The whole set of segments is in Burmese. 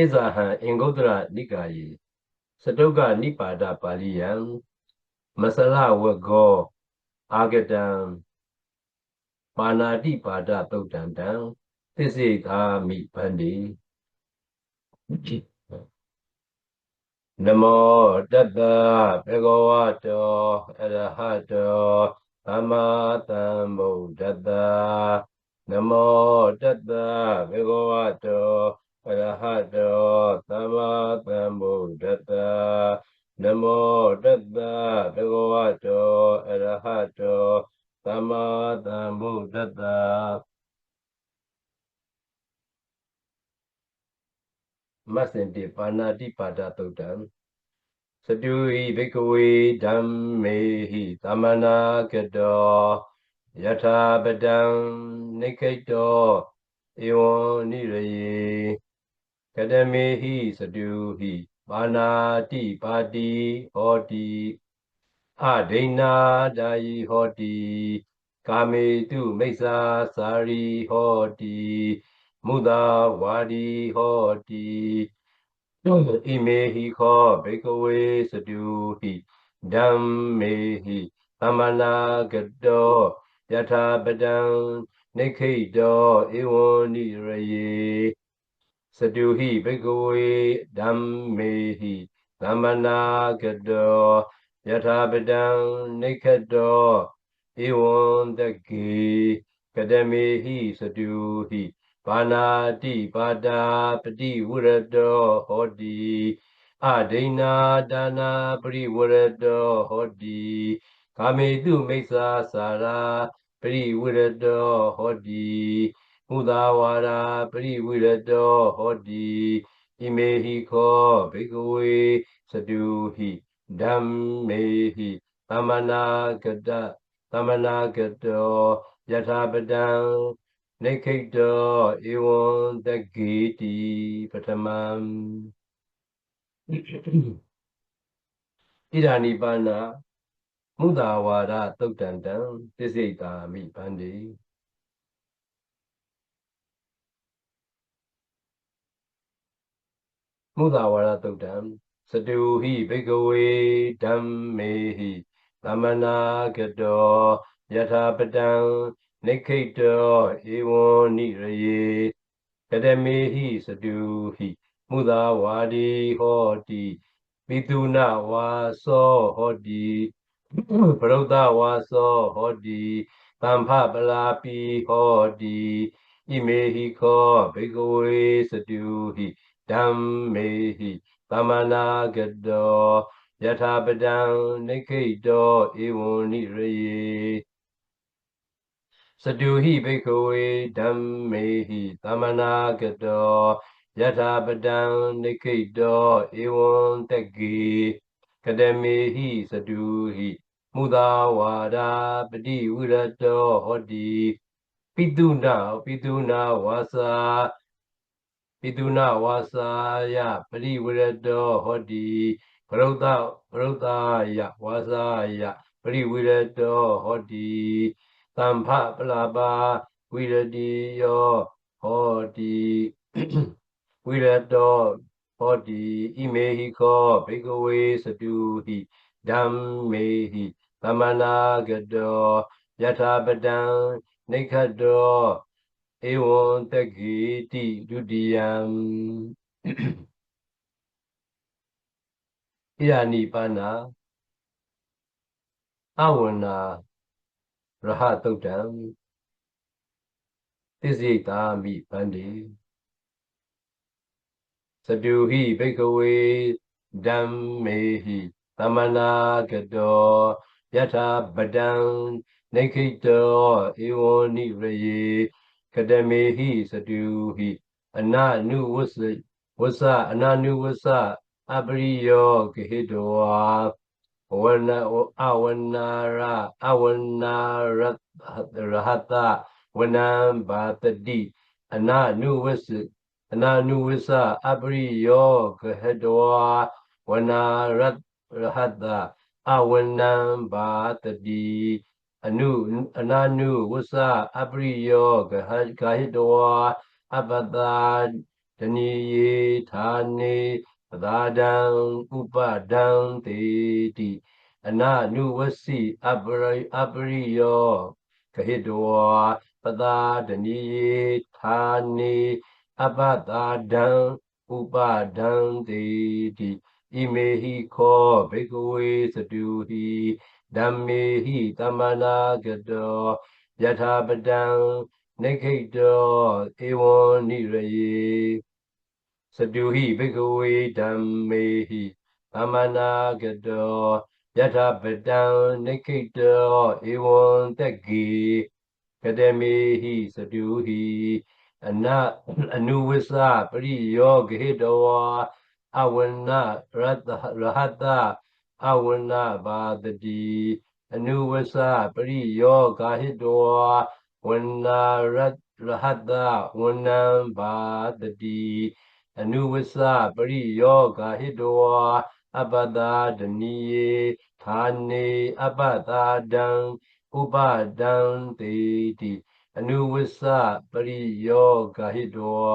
ဣဇာဟံအင်္ဂုတ္တရနိကာယေစတုကနိပါဒပါဠိယံမစလဝဂော အာဂတံပါဏာတိပါဒသုတ်တံတံသစ္စေကာမိဗန္တိနမောတတ္တဘေဂဝတောအရဟတောသမ္မာသမ္ဗုဒ္ဓတ္တနမောတတ္တဘေဂဝတော အရဟတောသမ္မာသမ္ဗုဒ္ဓတ္တနမောတတ္တဘေဂဝတောအရဟတောသမ္မာသမ္ဗုဒ္ဓတ္တမသင်တိပါဏာတိပါဒသုတ်တံစတုဟိဘိကဝေဓမ္မေဟိသမနာကတောယထာပတံနိခိတောဧဝံနိရယေ ကတမေဟိစတုဟိပါဏာတိပါတိဟောတိအဒိဏဒာယိဟောတိကာမေတုမိစ္ဆာစာရီဟောတိမုဒ္ဒဝါဒီဟောတိဣမေဟိခောဘေကဝေစတုဟိဓမ္မေဟိသမနာကတောယထာပတံနိခိတောဧဝံနိရယေ စတုဟိဘေကဝေဓမ္မေဟိသမနာကတောယထာပတံနိခတောဧဝံတကေကတမေဟိစတုဟိပါဏာတိပါဒာပတိဝရတောဟောတိအဒိဏဒါနာပရိဝရတောဟောတိကာမေတုမိစ္ဆာစာရာပရိဝရတောဟောတိ မုသာဝါရာပရိဝရတောဟောတိဣမေဟိခောဘေကဝေစတုဟိဓမ္မေဟိသမနာကတသမနာကတောယထာပတံနိခိတောဧဝံတဂေတိပထမံဣဒာနိပါဏမုဒ္ဒဝါဒသုတ်တံတံသစ္စိတာမိဗန္တိ မုဒ္ဒဝါဒသုတ်တံစတုဟိဘိကဝေဓမ္မေဟိသမနာကတောယထာပတံနိခိတောဧဝံနိရယေကတမေဟိစတုဟိမုသာဝါဒီဟောတိပိတုနဝါသောဟောတိပရုဒ္ဒဝါသောဟောတိတမ္ဖပလာပိဟောတိဣမေဟိခောဘေကဝေစတုဟိ ဓမ္မေဟိသမနာကတောယထာပတံနိခိတောဧဝံနိရယေစတုဟိဘိကဝေဓမ္မေဟိသမနာကတောယထာပတံနိခိတောဧဝံတကေကတမေဟိစတုဟိမုသာဝါဒာပတိဝရတောဟောတိပိတုနာပိတုနာဝါစာ ပိတုနာဝါစာယပရိဝရတောဟောတိပရုဒ္ဒပရုဒ္ဒယဝါစာယပရိဝရတောဟောတိသံဖပလာပါဝိရတိယောဟောတိဝိရတောဟောတိဣမေဟိခောဘေကဝေစတုဟိဓမ္မေဟိသမနာကတောယထာပတံနိခတော ဧဝံတကိတိဒုတိယံဣရာနိပါဏအဝနာရဟတုတ်တံသစ္စိတာမိဗန္တိစတုဟိဘိကဝေဓမ္မေဟိသမနာကတောယထာပဒံနေခိတောဧဝံနိရယေ ကတမေဟိစတုဟိအနနုဝစ္စဝစ္စအနနုဝစ္စအပရိယောဂဟိတောဝါဝနအဝနာရအဝနာရရဟတဝနံဘာတတိအနာနုဝစ္စအနာနုဝစ္စအပရိယောဂဟတောဝနာရရဟတအဝနံဘာတတိ အနုအနာနုဝစ္စအပရိယောဂဟဂဟတောအပတာဒတဏီယေဌာနေပသာဒံဥပဒံတေတိအနနုဝစီအပရိအပရိယောကဟိတောပသာဒဏီယေဌာနေအပတာဒံဥပဒံတေတိဣမေဟိခောဘေကဝေစတုဟိ ဓမ္မေဟိတမနာကတောယထာပတံနေခိတောဧဝံနိရယေစတုဟိဘေကဝေဓမ္မေဟိတမနာကတောယထာပတံနေခိတောဧဝံတက္ကေကတမေဟိစတုဟိအနအနုဝိသပရိယောဂဟိတဝါအဝနရတရဟတ အဝနဘာတတိအနုဝဆပရိယောဂာဟိတောဝနာရရဟတဝနံဘာတတိအနုဝဆပရိယောဂာဟိတောအပတာဒနိယေဌာနေအပတာဒံဥပဒံတေတိအနုဝဆပရိယောဂာဟိတော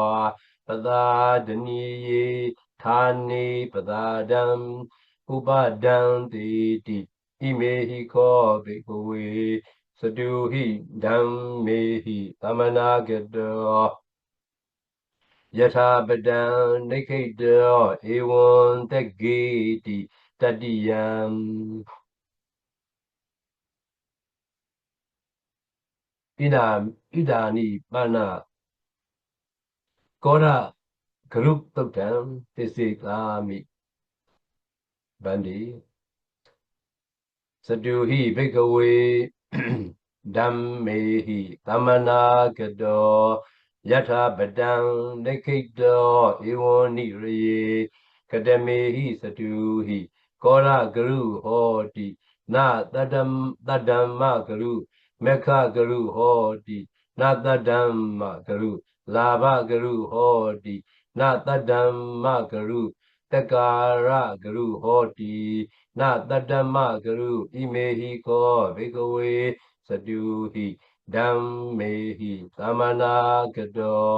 ပတာဒနိယေဌာနေပဒါဒံ ဥပဒံတိတိဣမေဟိခောဘေကဝေစတုဟိဓမ္မေဟိသမနာကတောယထာပဒံနိခိတောဧဝံတဂေတိတတိယံဣဒာဣဒာနိပဏကောရဂရုတုတ်တံသစ္စေကာမိ ဗန္ဒီစတုဟိဘိကဝေဓမ္မေဟိသမနာကတောယထာပတံဒိခိတောဧဝံနိရေကတမေဟိစတုဟိကောရဂရုဟောတိနတတ္တမတတ္တမဂရုမေခဂရုဟောတိနတတ္တမဂရုလာဘဂရုဟောတိနတတ္တမဂရု တကာရဂရုဟောတိနတတ္တမဂရုဣမေဟိခောဘေကဝေစတုဟိဓမ္မေဟိသမနာကတော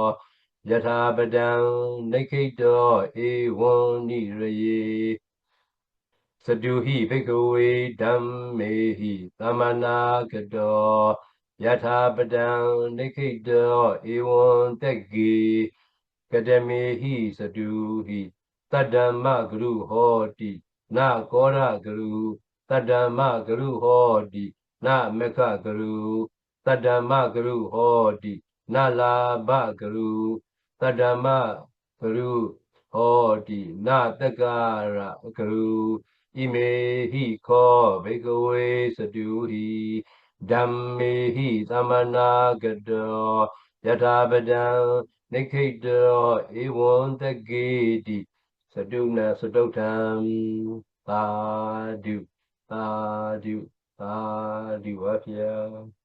ယထာပဒံနိခိတောဧဝံနိရယေစတုဟိဘေကဝေဓမ္မေဟိသမနာကတောယထာပဒံနိခိတောဧဝံတက္ကေကတမေဟိစတုဟိ တတ္တမဂရုဟောတိနကောရဂရုတတ္တမဂရုဟောတိနမခဂရုတတ္တမဂရုဟောတိနလာဘဂရုတတ္တမဂရုဟောတိနတက္ကရဂရုဣမေဟိခောဘေကဝေစတုဟိဓမ္မေဟိသမနာကတောယထာပဒံနိခိတောဧဝံတကေတိ စတုနစတုထံသာဓုသာဓုသာဓုဝါဖျာ